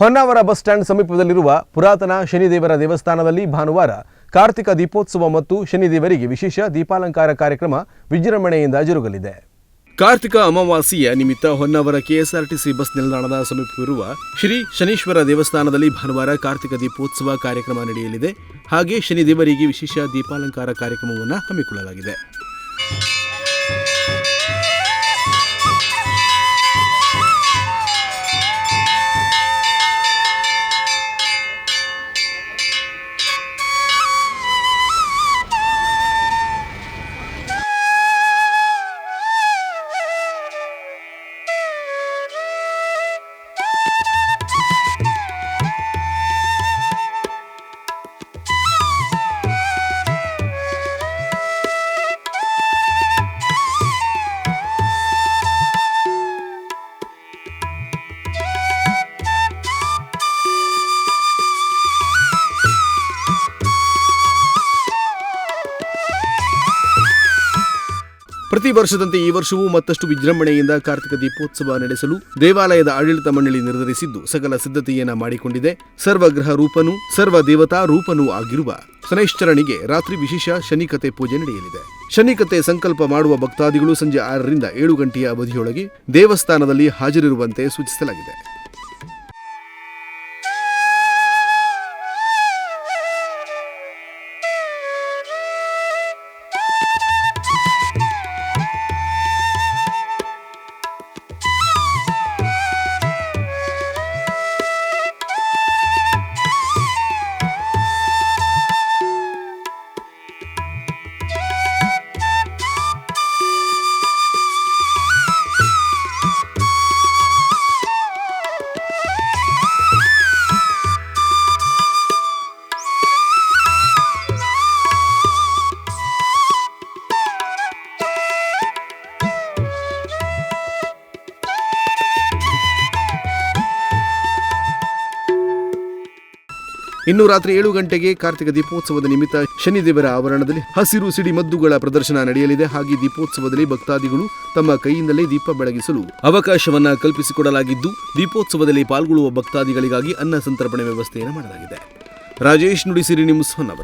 Honnavar bus stand ಸಮೀಪದಲ್ಲಿರುವ ಪುರಾತನ ಶನಿದೇವರ ದೇವಸ್ಥಾನದಲ್ಲಿ ಭಾನುವಾರ ಕಾರ್ತಿಕ ದೀಪೋತ್ಸವ ಮತ್ತು ಶನಿದೇವರಿಗೆ ವಿಶೇಷ ದೀಪಾಲಂಕಾರ ಕಾರ್ಯಕ್ರಮ ವಿಜೃಂಭಣೆಯಿಂದ ಜರುಗಲಿದೆ. ಕಾರ್ತಿಕ ಅಮಾವಾಸ್ಯೆಯ ನಿಮಿತ್ತ ಹೊನ್ನಾವರ ಕೆಎಸ್ಆರ್ಟಿಸಿ ಬಸ್ ನಿಲ್ದಾಣದ ಸಮೀಪವಿರುವ ಶ್ರೀ ಶನೀಶ್ವರ ದೇವಸ್ಥಾನದಲ್ಲಿ ಭಾನುವಾರ ಕಾರ್ತಿಕ ದೀಪೋತ್ಸವ ಕಾರ್ಯಕ್ರಮ ನಡೆಯಲಿದೆ. ಹಾಗೆ ಶನಿದೇವರಿಗೆ ವಿಶೇಷ ದೀಪಾಲಂಕಾರ ಕಾರ್ಯಕ್ರಮವನ್ನು ಹಮ್ಮಿಕೊಳ್ಳಲಾಗಿದೆ. ಪ್ರತಿ ವರ್ಷದಂತೆ ಈ ವರ್ಷವೂ ಮತ್ತಷ್ಟು ವಿಜೃಂಭಣೆಯಿಂದ ಕಾರ್ತಿಕ ದೀಪೋತ್ಸವ ನಡೆಸಲು ದೇವಾಲಯದ ಆಡಳಿತ ಮಂಡಳಿ ನಿರ್ಧರಿಸಿದ್ದು ಸಕಲ ಸಿದ್ಧತೆಯನ್ನ ಮಾಡಿಕೊಂಡಿದೆ. ಸರ್ವಗ್ರಹ ರೂಪನೂ ಸರ್ವ ದೇವತಾ ರೂಪನೂ ಆಗಿರುವ ಶನೈಶ್ಚರಣಿಗೆ ರಾತ್ರಿ ವಿಶೇಷ ಶನಿಕತೆ ಪೂಜೆ ನಡೆಯಲಿದೆ. ಶನಿಕತೆ ಸಂಕಲ್ಪ ಮಾಡುವ ಭಕ್ತಾದಿಗಳು ಸಂಜೆ ಆರರಿಂದ ಏಳು ಗಂಟೆಯ ಅವಧಿಯೊಳಗೆ ದೇವಸ್ಥಾನದಲ್ಲಿ ಹಾಜರಿರುವಂತೆ ಸೂಚಿಸಲಾಗಿದೆ. ಇನ್ನು ರಾತ್ರಿ ಏಳು ಗಂಟೆಗೆ ಕಾರ್ತಿಕ ದೀಪೋತ್ಸವದ ನಿಮಿತ್ತ ಶನಿದೇವರ ಆವರಣದಲ್ಲಿ ಹಸಿರು ಸಿಡಿ ಮದ್ದುಗಳ ಪ್ರದರ್ಶನ ನಡೆಯಲಿದೆ. ಹಾಗೆ ದೀಪೋತ್ಸವದಲ್ಲಿ ಭಕ್ತಾದಿಗಳು ತಮ್ಮ ಕೈಯಿಂದಲೇ ದೀಪ ಬೆಳಗಿಸಲು ಅವಕಾಶವನ್ನ ಕಲ್ಪಿಸಿಕೊಡಲಾಗಿದ್ದು, ದೀಪೋತ್ಸವದಲ್ಲಿ ಪಾಲ್ಗೊಳ್ಳುವ ಭಕ್ತಾದಿಗಳಿಗಾಗಿ ಅನ್ನ ಸಂತರ್ಪಣೆ ವ್ಯವಸ್ಥೆಯನ್ನು ಮಾಡಲಾಗಿದೆ. ರಾಜೇಶ್ ನುಡಿಸಿರಿ ನಿಮ್ಮ